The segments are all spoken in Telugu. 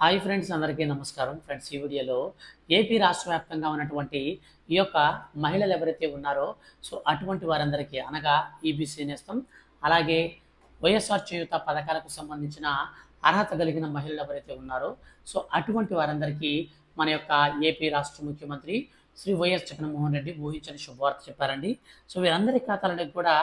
హాయ్ ఫ్రెండ్స్ అందరికీ నమస్కారం. ఫ్రెండ్స్ ఈ వీడియోలో ఏపీ రాష్ట్ర వ్యాప్తంగా ఉన్నటువంటి ఈ యొక్క మహిళలు ఎవరైతే ఉన్నారో సో అటువంటి వారందరికీ అనగా ఈబీసీ నేస్తం. అలాగే వైఎస్ఆర్ చేయూత పథకాలకు సంబంధించిన అర్హత కలిగిన మహిళలు ఎవరైతే ఉన్నారో సో అటువంటి వారందరికీ మన యొక్క ఏపీ రాష్ట్ర ముఖ్యమంత్రి శ్రీ వైఎస్ జగన్మోహన్ రెడ్డి ఊహించని శుభవార్త చెప్పారండి. సో వీరందరి ఖాతాలకు కూడా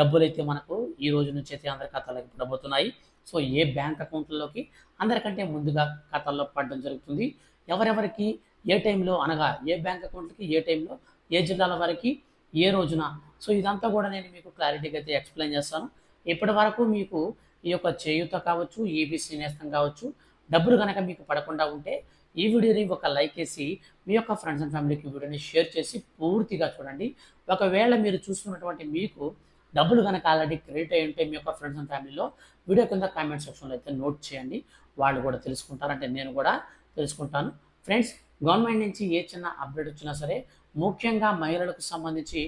డబ్బులు అయితే మనకు ఈ రోజు నుంచి అయితే అందరి ఖాతాలకు పడబోతున్నాయి సో ఏ బ్యాంక్ అకౌంట్లలోకి అందరికంటే ముందుగా ఖాతాల్లో పడడం జరుగుతుంది. ఎవరెవరికి ఏ టైంలో అనగా ఏ బ్యాంక్ అకౌంట్కి ఏ టైంలో ఏ జిల్లాల వారికి ఏ రోజున? సో ఇదంతా కూడా నేను మీకు క్లారిటీగా అయితే ఎక్స్ప్లెయిన్ చేస్తాను. ఇప్పటి వరకు మీకు ఈ యొక్క చేయూత కావచ్చు ఈబీసీ నేస్తం కావచ్చు డబ్బులు కనుక మీకు పడకుండా ఉంటే ఈ వీడియోని ఒక లైక్ వేసి మీ యొక్క ఫ్రెండ్స్ అండ్ ఫ్యామిలీకి వీడియోని షేర్ చేసి పూర్తిగా చూడండి. ఒకవేళ మీరు చూస్తున్నటువంటి మీకు డబ్బులు కనుక ఆల్రెడీ క్రెడిట్ అయి ఉంటే మీ యొక్క ఫ్రెండ్స్ అండ్ ఫ్యామిలీలో వీడియో కింద కామెంట్ సెక్షన్లో అయితే నోట్ చేయండి. వాళ్ళు కూడా తెలుసుకుంటారు. అంటే నేను కూడా తెలుసుకుంటాను. ఫ్రెండ్స్ గవర్నమెంట్ నుంచి ఏ చిన్న అప్డేట్ వచ్చినా సరే ముఖ్యంగా మహిళలకు సంబంధించి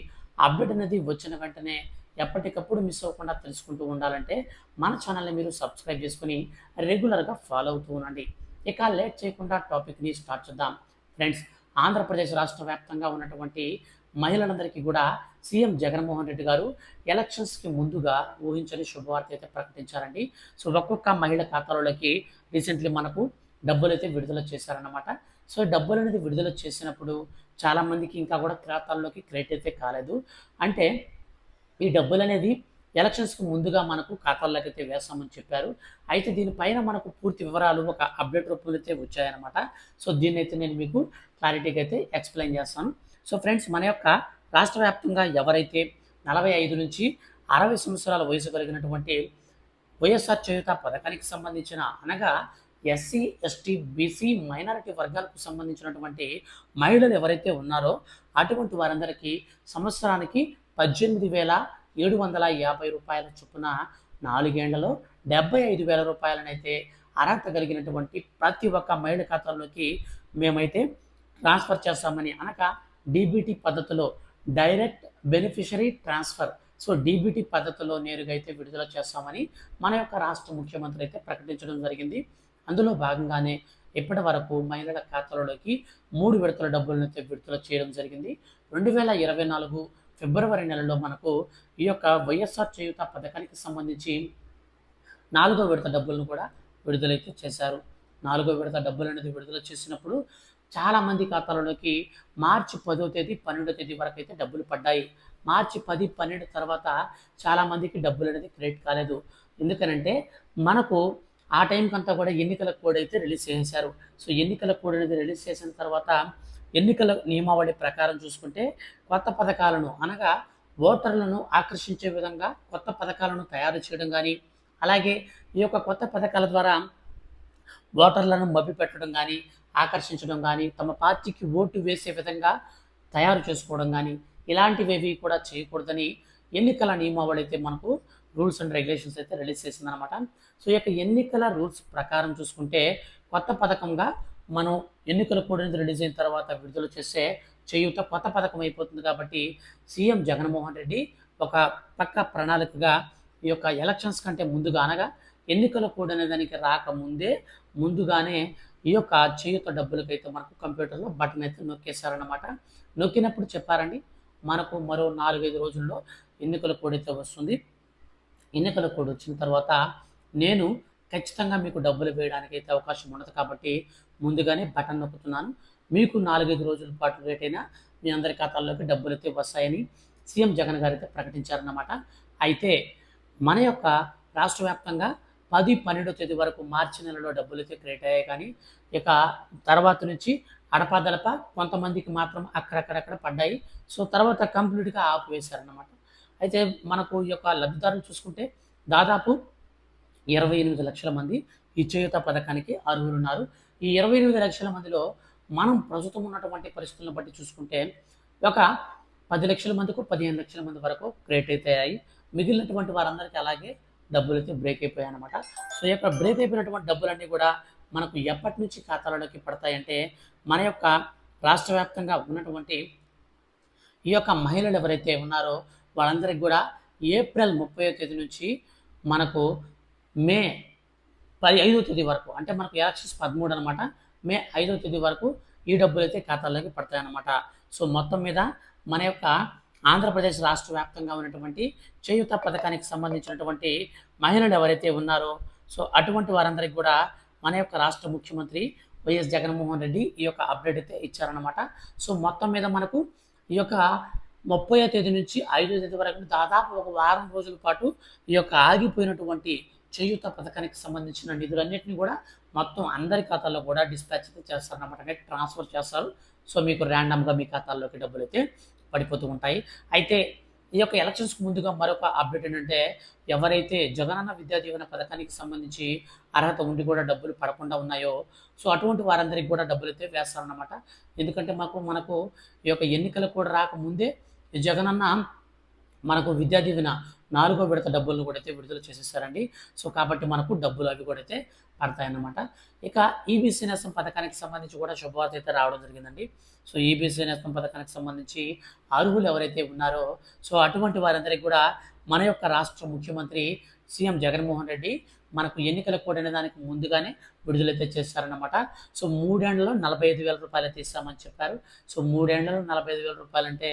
అప్డేట్ అనేది వచ్చిన వెంటనే ఎప్పటికప్పుడు మిస్ అవ్వకుండా తెలుసుకుంటూ ఉండాలంటే మన ఛానల్ని మీరు సబ్స్క్రైబ్ చేసుకుని రెగ్యులర్గా ఫాలో అవుతూ ఉండండి. ఇక లేట్ చేయకుండా టాపిక్ని స్టార్ట్ చేద్దాం. ఫ్రెండ్స్ ఆంధ్రప్రదేశ్ రాష్ట్ర వ్యాప్తంగా ఉన్నటువంటి మహిళలందరికీ కూడా సీఎం జగన్మోహన్ రెడ్డి గారు ఎలక్షన్స్కి ముందుగా ఊహించని శుభవార్త అయితే ప్రకటించారండి. సో ఒక్కొక్క మహిళ ఖాతాలోకి రీసెంట్లీ మనకు డబ్బులు అయితే విడుదల చేశారన్నమాట. సో డబ్బులు అనేది విడుదల చేసినప్పుడు చాలామందికి ఇంకా కూడా ఖాతాల్లోకి క్రెడిట్ అయితే కాలేదు. అంటే ఈ డబ్బులు అనేది ఎలక్షన్స్కి ముందుగా మనకు ఖాతాల్లోకి అయితే వేస్తామని చెప్పారు. అయితే దీనిపైన మనకు పూర్తి వివరాలు ఒక అప్డేట్ రూపంలో అయితే వచ్చాయన్నమాట. సో దీన్ని అయితే నేను మీకు క్లారిటీగా అయితే ఎక్స్ప్లెయిన్ చేస్తాను. సో ఫ్రెండ్స్ మన యొక్క రాష్ట్ర వ్యాప్తంగా ఎవరైతే నలభై ఐదు నుంచి అరవై సంవత్సరాల వయసు కలిగినటువంటి వైఎస్ఆర్ చేయుత పథకానికి సంబంధించిన అనగా ఎస్సీ ఎస్టీ బీసీ మైనారిటీ వర్గాలకు సంబంధించినటువంటి మహిళలు ఎవరైతే ఉన్నారో అటువంటి వారందరికీ సంవత్సరానికి పద్దెనిమిది వేల ఏడు వందల యాభై రూపాయల చొప్పున నాలుగేళ్ళలో డెబ్బై ఐదు వేల రూపాయలనైతే అర్హత కలిగినటువంటి ప్రతి ఒక్క మహిళ ఖాతాల్లోకి మేమైతే ట్రాన్స్ఫర్ చేస్తామని అనగా డీబీటీ పద్ధతిలో direct beneficiary transfer. So DBT పద్ధతిలో నేరుగా అయితే విడుదల చేస్తామని మన యొక్క రాష్ట్ర ముఖ్యమంత్రి అయితే ప్రకటించడం జరిగింది. అందులో భాగంగానే ఇప్పటి వరకు మహిళల ఖాతాలలోకి మూడు విడతల డబ్బులను అయితే విడుదల చేయడం జరిగింది. రెండు వేల ఇరవై నాలుగు ఫిబ్రవరి నెలలో మనకు ఈ యొక్క వైఎస్ఆర్ చేయుత పథకానికి సంబంధించి నాలుగో విడత డబ్బులను కూడా విడుదలైతే చేశారు. నాలుగో విడత డబ్బులు అనేది విడుదల చేసినప్పుడు చాలామంది ఖాతాలలోకి మార్చి పదో తేదీ పన్నెండో తేదీ వరకు అయితే డబ్బులు పడ్డాయి. మార్చి పది పన్నెండు తర్వాత చాలామందికి డబ్బులు అనేది క్రెడిట్ కాలేదు. ఎందుకనంటే మనకు ఆ టైంకి అంతా కూడా ఎన్నికల కోడ్ అయితే రిలీజ్ చేశారు సో ఎన్నికల కోడ్ అనేది రిలీజ్ చేసిన తర్వాత ఎన్నికల నియమావళి ప్రకారం చూసుకుంటే కొత్త పథకాలను అనగా ఓటర్లను ఆకర్షించే విధంగా కొత్త పథకాలను తయారు చేయడం కానీ అలాగే ఈ యొక్క కొత్త పథకాల ద్వారా ఓటర్లను మభ్యపెట్టడం కానీ ఆకర్షించడం కానీ తమ పార్టీకి ఓటు వేసే విధంగా తయారు చేసుకోవడం కానీ ఇలాంటివేవి కూడా చేయకూడదని ఎన్నికల నియమావళి అయితే మనకు రూల్స్ అండ్ రెగ్యులేషన్స్ అయితే రిలీజ్ చేసిందనమాట సో ఈ యొక్క ఎన్నికల రూల్స్ ప్రకారం చూసుకుంటే కొత్త పథకంగా మనం ఎన్నికల కోడ్ అనేది రిలీజ్ అయిన తర్వాత విడుదల చేసే చేయూత కొత్త పథకం అయిపోతుంది కాబట్టి సీఎం జగన్మోహన్ రెడ్డి ఒక పక్క ప్రణాళికగా ఈ యొక్క ఎలక్షన్స్ కంటే ముందుగా అనగా ఎన్నికల కోడ్ అనే దానికి రాకముందే ముందుగానే ఈ యొక్క చేయుత డబ్బులకైతే మనకు కంప్యూటర్లో బటన్ అయితే నొక్కేశారనమాట నొక్కినప్పుడు చెప్పారండి మనకు మరో నాలుగైదు రోజుల్లో ఎన్నికల కోడ్ అయితే వస్తుంది. ఎన్నికల కోడ్ వచ్చిన తర్వాత నేను ఖచ్చితంగా మీకు డబ్బులు వేయడానికి అయితే అవకాశం ఉండదు కాబట్టి ముందుగానే బటన్ నొక్కుతున్నాను. మీకు నాలుగైదు రోజుల పాటు రేట్ అయినా మీ అందరి ఖాతాల్లోకి డబ్బులు అయితే వస్తాయని సీఎం జగన్ గారు అయితే ప్రకటించారన్నమాట. అయితే మన యొక్క రాష్ట్ర వ్యాప్తంగా పది పన్నెండో తేదీ వరకు మార్చి నెలలో డబ్బులు అయితే క్రియేట్ అయ్యాయి కానీ ఇక తర్వాత నుంచి అడపాదడప కొంతమందికి మాత్రం అక్కడక్కడక్కడ పడ్డాయి. సో తర్వాత కంప్లీట్గా ఆపివేశారన్నమాట అయితే మనకు ఈ యొక్క లబ్ధిదారులు చూసుకుంటే దాదాపు ఇరవై ఎనిమిది లక్షల మంది ఈ చేయుత పథకానికి అర్హులున్నారు. ఈ ఇరవై ఎనిమిది లక్షల మందిలో మనం ప్రస్తుతం ఉన్నటువంటి పరిస్థితులను బట్టి చూసుకుంటే ఒక పది లక్షల మందికి పదిహేను లక్షల మంది వరకు క్రియేట్ అవుతాయి మిగిలినటువంటి వారందరికీ అలాగే డబ్బులు అయితే బ్రేక్ అయిపోయాయి అనమాట సో ఈ యొక్క బ్రేక్ అయిపోయినటువంటి డబ్బులన్నీ కూడా మనకు ఎప్పటి నుంచి ఖాతాలలోకి పడతాయంటే మన యొక్క రాష్ట్ర వ్యాప్తంగా ఉన్నటువంటి ఈ యొక్క మహిళలు ఎవరైతే ఉన్నారో వాళ్ళందరికీ కూడా ఏప్రిల్ ముప్పై తేదీ నుంచి మనకు మే పది ఐదో తేదీ వరకు అంటే మనకు ఎలక్షన్స్ పదమూడు అనమాట మే ఐదో తేదీ వరకు ఈ డబ్బులు అయితే ఖాతాలోకి పడతాయన్నమాట. సో మొత్తం మీద మన యొక్క ఆంధ్రప్రదేశ్ రాష్ట్ర వ్యాప్తంగా ఉన్నటువంటి చేయుత పథకానికి సంబంధించినటువంటి మహిళలు ఎవరైతే ఉన్నారో సో అటువంటి వారందరికీ కూడా మన యొక్క రాష్ట్ర ముఖ్యమంత్రి వైఎస్ జగన్మోహన్ రెడ్డి ఈ యొక్క అప్డేట్ అయితే ఇచ్చారనమాట సో మొత్తం మీద మనకు ఈ యొక్క ముప్పై తేదీ నుంచి ఐదో తేదీ వరకు దాదాపు ఒక వారం రోజుల పాటు ఈ యొక్క ఆగిపోయినటువంటి చేయూత పథకానికి సంబంధించిన నిధులన్నింటినీ కూడా మొత్తం అందరి ఖాతాల్లో కూడా డిస్పాచ్ అయితే చేస్తారనమాట అంటే ట్రాన్స్ఫర్ చేస్తారు. సో మీకు ర్యాండమ్గా మీ ఖాతాల్లోకి డబ్బులు అయితే పడిపోతూ ఉంటాయి. అయితే ఈ యొక్క ఎలక్షన్స్కి ముందుగా మరొక అప్డేట్ ఏంటంటే ఎవరైతే జగనన్న విద్యా దీవెన పథకానికి సంబంధించి అర్హత ఉండి కూడా డబ్బులు పడకుండా ఉన్నాయో సో అటువంటి వారందరికీ కూడా డబ్బులు అయితే వేస్తారన్నమాట. ఎందుకంటే మాకు మనకు ఈ యొక్క ఎన్నికలు కూడా రాకముందే జగనన్న మనకు విద్యా దీవెన నాలుగో విడత డబ్బులను కూడా అయితే విడుదల చేసేసారండి సో కాబట్టి మనకు డబ్బులు అవి కూడా అయితే పడతాయన్నమాట. ఇక ఈబీసీ నేస్తం పథకానికి సంబంధించి కూడా శుభవార్త అయితే రావడం జరిగిందండి. సో ఈబీసీ నేస్తం పథకానికి సంబంధించి అర్హులు ఎవరైతే ఉన్నారో సో అటువంటి వారందరికీ కూడా మన యొక్క రాష్ట్ర ముఖ్యమంత్రి సీఎం జగన్మోహన్ రెడ్డి మనకు ఎన్నికల కూడిన దానికి ముందుగానే విడుదలైతే చేశారనమాట సో మూడేళ్ళలో నలభై ఐదు వేల రూపాయలు అయితే ఇస్తామని చెప్పారు. సో మూడేళ్ళలో నలభై ఐదు వేల రూపాయలు అంటే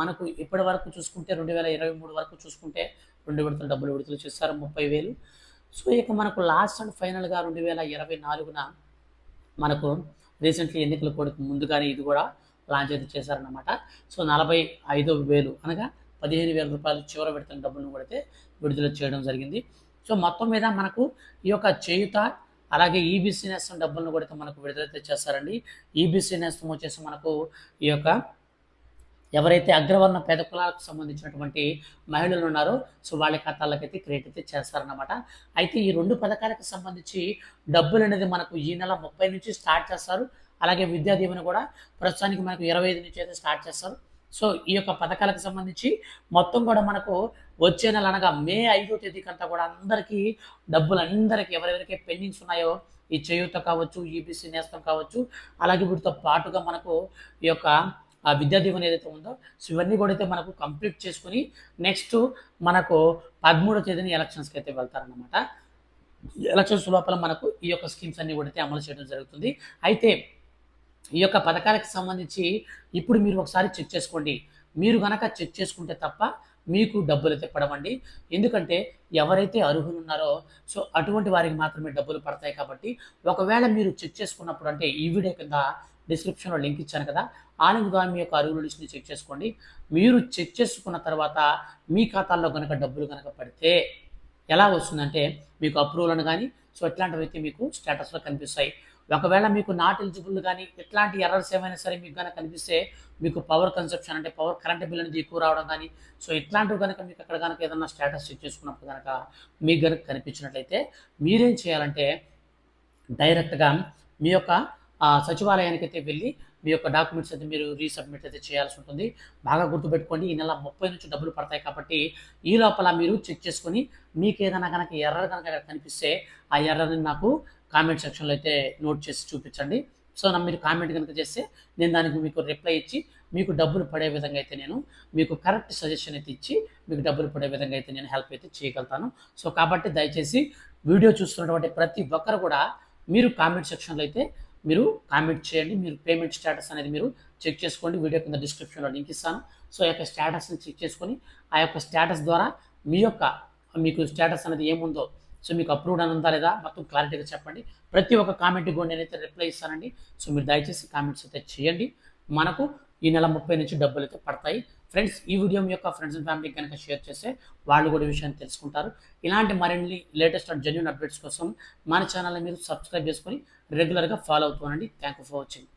మనకు ఇప్పటి వరకు చూసుకుంటే రెండు వేల ఇరవై మూడు వరకు చూసుకుంటే రెండు విడతలు డబ్బులు విడుదల చేస్తారు ముప్పై వేలు. సో ఇక మనకు లాస్ట్ అండ్ ఫైనల్గా రెండు వేల ఇరవై నాలుగున మనకు రీసెంట్లీ ఎన్నికల కోడికి ముందుగానే ఇది కూడా లాంచ్ అయితే చేశారనమాట సో నలభై ఐదు వేలు అనగా పదిహేను వేల రూపాయలు చివర విడతల డబ్బులను కూడా విడుదల చేయడం జరిగింది. సో మొత్తం మీద మనకు ఈ యొక్క చేయుత అలాగే ఈబీసీ నేస్తం డబ్బులను కూడా మనకు విడుదల చేస్తారండి. ఈబీసీ నేస్తం వచ్చేసి మనకు ఈ యొక్క ఎవరైతే అగ్రవర్ణ పేద కులాలకు సంబంధించినటువంటి మహిళలు ఉన్నారో సో వాళ్ళ ఖాతాలకు అయితే క్రియేట్ అయితే చేస్తారన్నమాట. అయితే ఈ రెండు పథకాలకు సంబంధించి డబ్బులు అనేది మనకు ఈ నెల ముప్పై నుంచి స్టార్ట్ చేస్తారు. అలాగే విద్యా దీవెన కూడా ప్రస్తుతానికి మనకు ఇరవై ఐదు నుంచి అయితే స్టార్ట్ చేస్తారు. సో ఈ యొక్క పథకాలకు సంబంధించి మొత్తం కూడా మనకు వచ్చే నెల అనగా మే ఐదో తేదీకంతా కూడా అందరికీ డబ్బులు అందరికీ ఎవరెవరికి పెండింగ్స్ ఉన్నాయో ఈ చేయూత కావచ్చు ఈబీసీ నేస్తం కావచ్చు అలాగే వీటితో పాటుగా మనకు ఈ యొక్క ఆ విద్యా దీవెన ఏదైతే ఉందో సో ఇవన్నీ కూడా అయితే మనకు కంప్లీట్ చేసుకుని నెక్స్ట్ మనకు పదమూడో తేదీని ఎలక్షన్స్కి అయితే వెళ్తారనమాట ఎలక్షన్స్ లోపల మనకు ఈ యొక్క స్కీమ్స్ అన్ని కూడా అయితే అమలు చేయడం జరుగుతుంది. అయితే ఈ యొక్క పథకాలకు సంబంధించి ఇప్పుడు మీరు ఒకసారి చెక్ చేసుకోండి. మీరు కనుక చెక్ చేసుకుంటే తప్ప మీకు డబ్బులు అయితే పడవండి. ఎందుకంటే ఎవరైతే అర్హులు ఉన్నారో సో అటువంటి వారికి మాత్రమే డబ్బులు పడతాయి కాబట్టి ఒకవేళ మీరు చెక్ చేసుకున్నప్పుడు అంటే ఈ వీడియో కింద డిస్క్రిప్షన్లో లింక్ ఇచ్చాను కదా ఆ లింక్ ద్వారా మీ యొక్క అరువుల లిస్ట్ని చెక్ చేసుకోండి. మీరు చెక్ చేసుకున్న తర్వాత మీ ఖాతాల్లో కనుక డబ్బులు కనుక పడితే ఎలా వస్తుందంటే మీకు అప్రూవల్ కానీ సో ఇట్లాంటివి అయితే మీకు స్టేటస్లో కనిపిస్తాయి. ఒకవేళ మీకు నాట్ ఎలిజిబుల్ కానీ ఎట్లాంటి ఎర్రర్స్ ఏమైనా సరే మీకు కనుక కనిపిస్తే మీకు పవర్ కన్సెప్షన్ అంటే పవర్ కరెంట్ బిల్ అనేది ఎక్కువ రావడం కానీ సో ఇట్లాంటివి కనుక మీకు అక్కడ కనుక ఏదన్నా స్టేటస్ చెక్ చేసుకున్నప్పుడు కనుక మీకు కనుక కనిపించినట్లయితే మీరేం చేయాలంటే డైరెక్ట్గా మీ యొక్క సచివాలయానికి అయితే వెళ్ళి మీ యొక్క డాక్యుమెంట్స్ అయితే మీరు రీసబ్మిట్ అయితే చేయాల్సి ఉంటుంది. బాగా గుర్తుపెట్టుకోండి ఈ నెల ముప్పై నుంచి డబ్బులు పడతాయి కాబట్టి ఈ లోపల మీరు చెక్ చేసుకొని మీకు ఏదైనా కనుక ఎర్రర్ కనుక కనిపిస్తే ఆ ఎర్రర్ని నాకు కామెంట్ సెక్షన్లో అయితే నోట్ చేసి చూపించండి. సో నా మీరు కామెంట్ కనుక చేస్తే నేను దానికి మీకు రిప్లై ఇచ్చి మీకు డబ్బులు పడే విధంగా అయితే నేను మీకు కరెక్ట్ సజెషన్ అయితే ఇచ్చి మీకు డబ్బులు పడే విధంగా అయితే నేను హెల్ప్ అయితే చేయగలుగుతాను. సో కాబట్టి దయచేసి వీడియో చూస్తున్నటువంటి ప్రతి ఒక్కరు కూడా మీరు కామెంట్ సెక్షన్లో అయితే మీరు కామెంట్ చేయండి. మీరు పేమెంట్ స్టేటస్ అనేది మీరు చెక్ చేసుకోండి. వీడియో కింద డిస్క్రిప్షన్లో లింక్ ఇస్తాను. సో ఆ యొక్క స్టేటస్ని చెక్ చేసుకొని ఆ యొక్క స్టేటస్ ద్వారా మీ యొక్క మీకు స్టేటస్ అనేది ఏముందో సో మీకు అప్రూవ్డ్ అని ఉందా లేదా? మొత్తం క్లారిటీగా చెప్పండి. ప్రతి ఒక్క కామెంట్ కూడా నేనైతే రిప్లై ఇస్తానండి. సో మీరు దయచేసి కామెంట్స్ అయితే చేయండి. మనకు ఈ నెల ముప్పై నుంచి డబ్బులు అయితే పడతాయి. ఫ్రెండ్స్ ఈ వీడియో మీ యొక్క ఫ్రెండ్స్ అండ్ ఫ్యామిలీకి కనుక షేర్ చేస్తే వాళ్ళు కూడా విషయాన్ని తెలుసుకుంటారు. ఇలాంటి మరిన్ని లేటెస్ట్ అండ్ జెన్యున్ అప్డేట్స్ కోసం మన ఛానల్ని మీరు సబ్స్క్రైబ్ చేసుకొని రెగ్యులర్గా ఫాలో అవుతానండి థ్యాంక్ యూ ఫర్ వాచింగ్